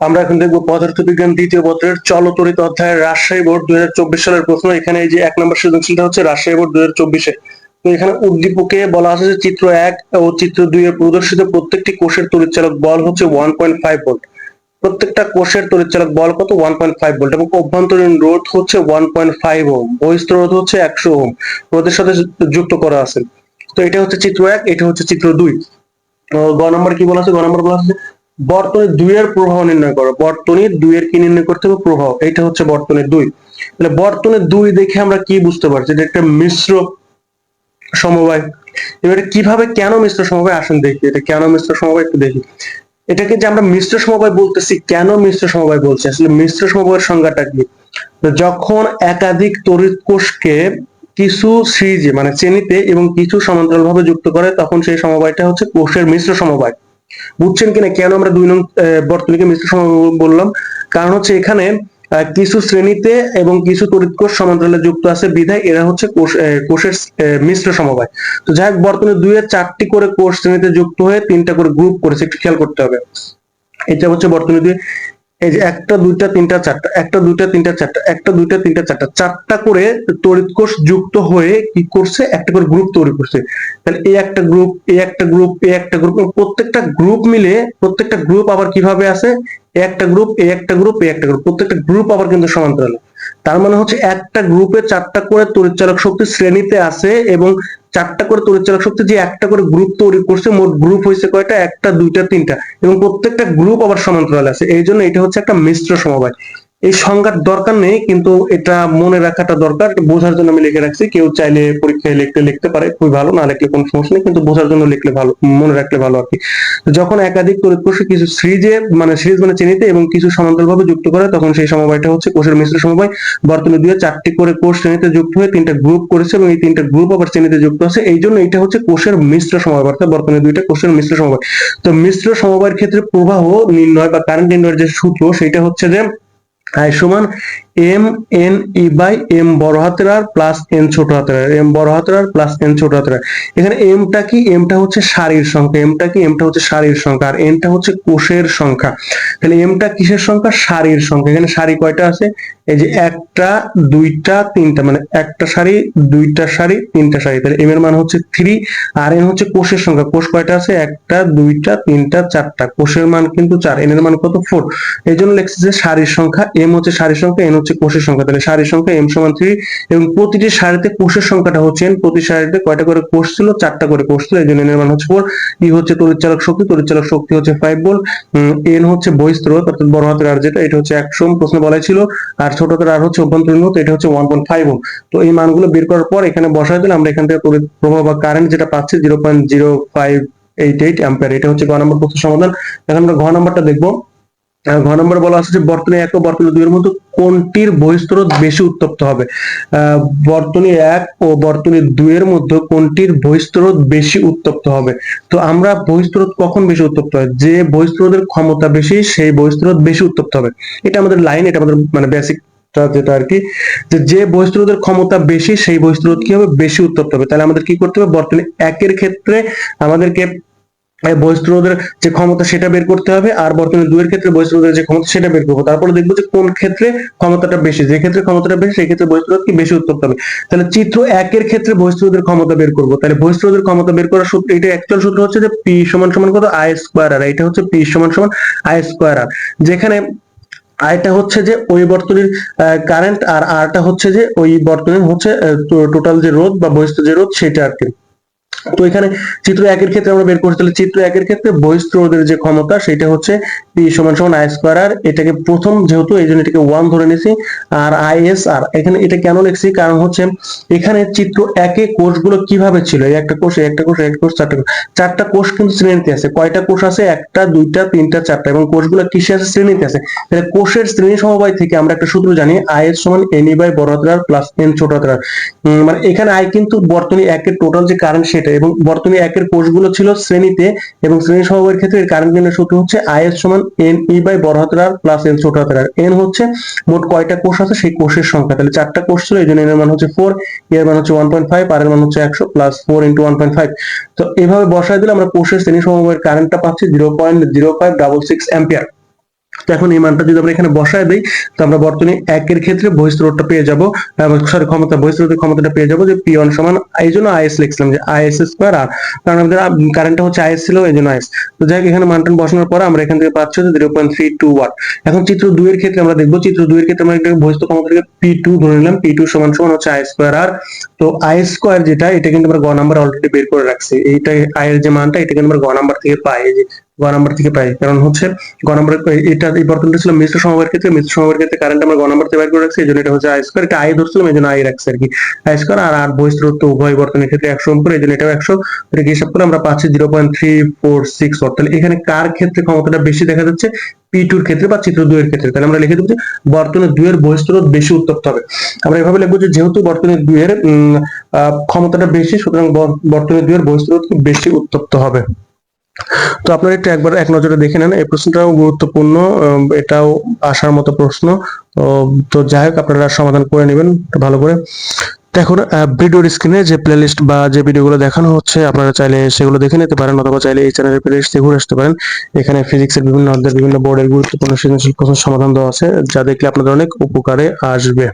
আমরা এখন দেখব পদার্থবিজ্ঞান দ্বিতীয় পত্রের চলতরিত অধ্যায়ের রাজশাহী বোর্ড দুই সালের প্রশ্ন। এখানে এই যে এক নম্বর সৃজনশীলটা হচ্ছে রাজশাহী বোর্ড দুই তো এখানে উদ্দীপকে বলা আছে যে চিত্র এক ও চিত্র দুই এর প্রদর্শিত প্রত্যেকটি কোষের তড়িৎচালক বল হচ্ছে ওয়ান পয়েন্ট ফাইভ ভোল্ট প্রত্যেকটা কোষের তড়িৎচালক বল কত? ওয়ান পয়েন্ট ফাইভ ভোল্ট এবং অভ্যন্তরীণ রোধ হচ্ছে ওয়ান পয়েন্ট ফাইভ ওম বহিস্থ রোধ হচ্ছে একশো ওম রোধের সাথে যুক্ত করা আছে। তো এটা হচ্ছে চিত্র এক, এটা হচ্ছে চিত্র দুই। গ নম্বর কি বলা আছে? গ নম্বর বলা আছে বর্তনীর দুইয়ের প্রভাব নির্ণয় করো। বর্তনীর দুইয়ের কি নির্ণয় করতে হবে? প্রভাব এটা হচ্ছে বর্তনীর দুই। তাহলে বর্তনীর দুই দেখে আমরা কি বুঝতে পারছি? এটা একটা মিশ্র সমবায়। এবারে কীভাবে, কেন মিশ্র সমবায়? আসেন দেখি। এটা কেন মিশ্র সমবায় একটু দেখি। এটাকে যে আমরা মিশ্র সমবায় বলতেছি, কেন মিশ্র সমবায় বলছি? আসলে মিশ্র সমবায়ের সংজ্ঞাটা কি? যখন একাধিক তড়িৎ কোষকে কিছু সিরিজে মানে শ্রেণীতে এবং কিছু সমান্তরাল ভাবে যুক্ত করে, তখন সেই সমবায়টা হচ্ছে কোষের মিশ্র সমবায়। বুঝছেন কিনা কেন আমরা দুই নং বর্তনীকে মিশ্র সমবায় বললাম? কারণ হচ্ছে এখানে কিছু শ্রেণীতে এবং কিছু তড়িৎ কোষ সমান্তরালে যুক্ত আছে। বিধায় এরা হচ্ছে কোষ কোষের মিশ্র সমবায়। তো যাই হোক বর্তমানে দুইয়ের চারটি করে কোষ শ্রেণীতে যুক্ত হয়ে তিনটা করে গ্রুপ করেছে, একটু খেয়াল করতে হবে। এটা হচ্ছে বর্তমানে দুই এই যে একটা, দুইটা, তিনটা, চারটা, একটা, দুইটা, তিনটা, চারটা, একটা, দুইটা, তিনটা, চারটা চারটা করে তড়িৎ কোষ যুক্ত হয়ে কি করছে? একটা করে গ্রুপ তৈরি করছে। তাহলে এই একটা গ্রুপ এই একটা গ্রুপ এই একটা গ্রুপ প্রত্যেকটা গ্রুপ মিলে প্রত্যেকটা গ্রুপ আবার কীভাবে আছে একটা গ্রুপ এই একটা গ্রুপ এই একটা গ্রুপ প্রত্যেকটা গ্রুপ আবার কিন্তু সমান্তরাল। তার মানে হচ্ছে একটা গ্রুপে চারটা করে তড়িৎচালক শক্তি শ্রেণীতে আছে এবং চারটা করে তড়িৎচালক শক্তি যে একটা করে গ্রুপ তৈরি করছে, মোট গ্রুপ হয়েছে কয়টা? একটা, দুইটা, তিনটা এবং প্রত্যেকটা গ্রুপ আবার সমান্তরাল আছে। এই জন্য এটা হচ্ছে একটা মিশ্র সমবায়। এই সংজ্ঞার দরকার নেই, কিন্তু এটা মনে রাখাটা দরকার। বোঝার জন্য আমি লিখে রাখছি, কেউ চাইলে পরীক্ষায় লিখতে লিখতে পারে, খুবই ভালো, না লিখলে কোনো সমস্যা নেই, কিন্তু বোঝার জন্য লিখলে ভালো, মনে রাখলে ভালো আর কি। যখন একাধিক তড়িৎ কোষে কিছু সিরিজে মানে সিরিজ মানে চিনিতে এবং কিছু সমান্তরালভাবে যুক্ত করে, তখন সেই সমবায়টা হচ্ছে কোষের মিশ্র সমবায়। বর্তমানে দুয়ে চারটি করে কোষ শ্রেণীতে যুক্ত হয়ে তিনটা গ্রুপ করেছে এবং এই তিনটা গ্রুপ আবার শ্রেণীতে যুক্ত আছে। এই জন্য এটা হচ্ছে কোষের মিশ্র সমবায়, অর্থাৎ বর্তমানে দুইটা কোষের মিশ্র সমবায়। তো মিশ্র সমবায়ের ক্ষেত্রে প্রবাহ নির্ণয় বা কারেন্ট নির্ণয়ের যে সূত্র, সেটা হচ্ছে যে আই সমান M N E by M বড় হাতের আর প্লাস এন ছোট হাতের আর। এম বড় হাতের আর প্লাস এন ছোট হাতের আর। এখানে এমটা কি? এমটা হচ্ছে সারির সংখ্যা। এমটা কি? এমটা হচ্ছে সারির সংখ্যা। আর এনটা হচ্ছে কোষের সংখ্যা। তাহলে এমটা কিসের সংখ্যা? সারির সংখ্যা। এখানে সারি কয়টা আছে? এই যে একটা, দুইটা, তিনটা। মানে একটা সারি, দুইটা সারি, তিনটা সারি। তাহলে এম এর মান হচ্ছে থ্রি আর এন হচ্ছে কোষের সংখ্যা। কোষ কয়টা আছে? একটা, দুইটা, তিনটা, চারটা। কোষের মান কিন্তু চার। এন এর মান কত? ফোর এই জন্য লেখছে যে সারির সংখ্যা এম হচ্ছে সারির সংখ্যা এন হচ্ছে কোষের সংখ্যা। তাহলে সারির সংখ্যা এম সমান থ্রি এবং প্রতিটি সারিতে কোষের সংখ্যাটা হচ্ছে n প্রতি সারিতে কয়টা করে কোষ ছিল? চারটা করে কোষ ছিল। এই জন্য এন এর মান হচ্ছে ফোর ই হচ্ছে তড়িৎচালক শক্তি। তড়িৎচালক শক্তি হচ্ছে ফাইভ ভোল্ট এন হচ্ছে বহিস্ত্রোত অর্থাৎ বড় হাতের আর যেটা, এটা হচ্ছে একশো প্রশ্ন বলাই ছিল। আর ছোট হাতের আর হচ্ছে অভ্যন্তরীণ এটা হচ্ছে ওয়ান পয়েন্ট ফাইভ তো এই মানগুলো বের করার পর এখানে বসায় দিলে আমরা এখান থেকে প্রবাহ বা কারেন্ট যেটা পাচ্ছি zero point zero five eight eight ampere এটা হচ্ছে গ নম্বর প্রশ্ন সমাধান। এখন আমরা ঘ নম্বরটা দেখব। ঘ নম্বর বলা আছে যে বর্তনী এক ও বর্তনী দুইয়ের মধ্যে কোনটির বহিঃস্রোত বেশি উত্তপ্ত হবে? বর্তনী এক ও বর্তনী দুইয়ের মধ্যে কোনটির বহিঃস্রোত বেশি উত্তপ্ত হবে? তো আমরা বহিঃস্রোত কখন বেশি উত্তপ্ত হয়? যে বহিঃস্রোতের ক্ষমতা বেশি, সেই বহিঃস্রোত বেশি উত্তপ্ত হবে। এটা আমাদের লাইন, এটা আমাদের মানে বেসিক যেটা আর কি যে যে বহিঃস্রোতের ক্ষমতা বেশি, সেই বহিঃস্রোত কি হবে? বেশি উত্তপ্ত হবে। তাহলে আমাদের কি করতে হবে? বর্তমানে একের ক্ষেত্রে আমাদেরকে এই বহিঃস্রোতের যে ক্ষমতা সেটা বের করতে হবে, আর বর্তমানে দুইয়ের ক্ষেত্রে বহিঃস্রোতের যে ক্ষমতা সেটা বের করব। তারপরে দেখব যে কোন ক্ষেত্রে ক্ষমতাটা বেশি, যে ক্ষেত্রে ক্ষমতাটা বেশি, সেই ক্ষেত্রে বহিঃস্রোত কি বেশি উত্তপ্ত হবে। তাহলে চিত্র একের ক্ষেত্রে বহিঃস্রোতের ক্ষমতা বের করব। তাহলে বহিঃস্রোতের ক্ষমতা বের করার সূত্র, এটা অ্যাকচুয়াল সূত্র হচ্ছে যে পি সমান সমান কত? I square R. এটা হচ্ছে পি সমান সমান আই স্কোয়ার আর। যেখানে আয়টা হচ্ছে যে ওই বর্তনীর কারেন্ট আর আরটা হচ্ছে যে ওই বর্তনীর হচ্ছে টোটাল যে রোধ বা বহিস্থ যে রোধ, সেটা আর কি। তো এখানে চিত্র একের ক্ষেত্রে আমরা বের করছি। তাহলে চিত্র একের ক্ষেত্রে বহিস্থ রোধের যে ক্ষমতা সেটা হচ্ছে পি সমান সমান আই স্কোয়ার আর এটাকে প্রথম যেহেতু, এই জন্য এটাকে ওয়ান ধরে নিয়েছি। আর আই এস আর এখানে এটা কেন লিখছি? কারণ হচ্ছে এখানে চিত্র একে কোষগুলো কীভাবে ছিল? এই একটা কোষ একটা কোষ একটা কোষ, চারটা চারটা কোষ কিন্তু শ্রেণীতে আছে। কয়টা কোষ আছে? একটা, দুইটা, তিনটা, চারটা। এবং কোষগুলো কিসে আছে শ্রেণীতে আছে? তাহলে কোষের শ্রেণি সমবায় থেকে আমরা একটা সূত্র জানি আই এস সমান এন ই বাই বড় প্লাস এন ছোট মানে এখানে আই কিন্তু বর্তনী একের টোটাল যে কারেন্ট সেটা এবং বর্তনী একের কোষগুলো ছিল শ্রেণীতে এবং শ্রেণি সমবায়ের ক্ষেত্রে কারেন্ট নির্ণয় সূত্র হচ্ছে আই এস সমান এন ই বাই বড় হাতের আর প্লাস এন ছোট হাতের আর। এন হচ্ছে মোট কয়টা কোষ আছে? সেই কোষের সংখ্যা। তাহলে চারটা কোষ ছিল, এই জন্য এর মান হচ্ছে ফোর এর মান হচ্ছে ওয়ান পয়েন্ট ফাইভ আর এর মান হচ্ছে একশো plus four into one point five তো এভাবে বসায় দিলে আমরা কোষের শ্রেণি সমবায়ের কারেন্টটা পাচ্ছি zero point zero five double six ampere তো এখন এই মানটা যদি আমরা এখানে বসায় দিই, তো আমরা বর্তনী একের ক্ষেত্রে বহিস্রোধটা পেয়ে যাব সরি ক্ষমতা বহিস্রোধের ক্ষমতাটা পেয়ে যাব যে পি ওয়ান সমান এই জন্য আইএস লিখছিলাম, যে আইএস স্কোয়ার আর কারণ আমাদের কারেন্টটা হচ্ছে আইএস ছিল, এই জন্য আইএস তো যাই এখানে মানটান বসানোর পর আমরা এখান থেকে পাচ্ছি হচ্ছে zero point three two watt এখন চিত্র দুইয়ের ক্ষেত্রে আমরা দেখব, চিত্র দুইয়ের ক্ষেত্রে আমরা একটা বহিস্থ ক্ষমতাকে পি টু ধরে নিলাম পি টু সমান সমান হচ্ছে আই স্কোয়ার আর তো আই স্কোয়ার যেটা, এটা কিন্তু আমরা গ নাম্বার অলরেডি বের করে রাখছি এইটা আয়ের যে মানটা এটা কিন্তু আমরা গ নাম্বার থেকে পাই গ নাম্বার থেকে পাই। কারণ হচ্ছে গ নাম্বার এটা বর্তমানটা ছিল মিশ্র সমবায়ের ক্ষেত্রে মিশ্র সমবায়ের ক্ষেত্রে কারেন্ট আমরা গ নাম্বার থেকে বের করে রাখছি এই জন্য এটা হচ্ছে আই স্কোয়ার এটা আই ধরছিলাম এই জন্য আই রাখছি আর কি। আই স্কোয়ার আর আর বহিষ্ঠত্ব উভয় বর্তনের ক্ষেত্রে একশো উপরে এই জন্য এটাও একশো। এটাকে হিসাব করে আমরা পাচ্ছি zero point three four six তাহলে এখানে কার ক্ষেত্রে ক্ষমতাটা বেশি দেখা যাচ্ছে? পি টুর ক্ষেত্রে বা চিত্র দুইয়ের ক্ষেত্রে। তাহলে আমরা লিখে দেবো যে বর্তনের দুইয়ের বহিষ্ঠরোধ বেশি উত্তপ্ত হবে। আমরা এভাবে লিখব যে যেহেতু উম, আহ, ক্ষমতাটা বেশি সুতরাং ব- বর্তনের দুইয়ের বহিষ্ঠরোধ বেশি উত্তপ্ত হবে। তো আপনারা একটু একবার এক নজরে দেখে নেন। এই প্রশ্নটাও গুরুত্বপূর্ণ এটাও আসার মতো প্রশ্ন। তো যাই হোক, আপনারা সমাধান করে নেবেন ভালো করে। তো এখন ভিডিওর স্ক্রিনে যে প্লেলিস্ট বা যে ভিডিওগুলো দেখানো হচ্ছে, আপনারা চাইলে সেগুলো দেখে নিতে পারেন অথবা চাইলে এই চ্যানেলের প্লেলিস্ট ঘুরে আসতে পারেন। এখানে ফিজিক্সের বিভিন্ন অধ্যায়ের বিভিন্ন বোর্ডের গুরুত্বপূর্ণ সৃজনশীল প্রশ্নের সমাধান দেওয়া আছে, যা দেখলে আপনাদের অনেক উপকারে আসবে।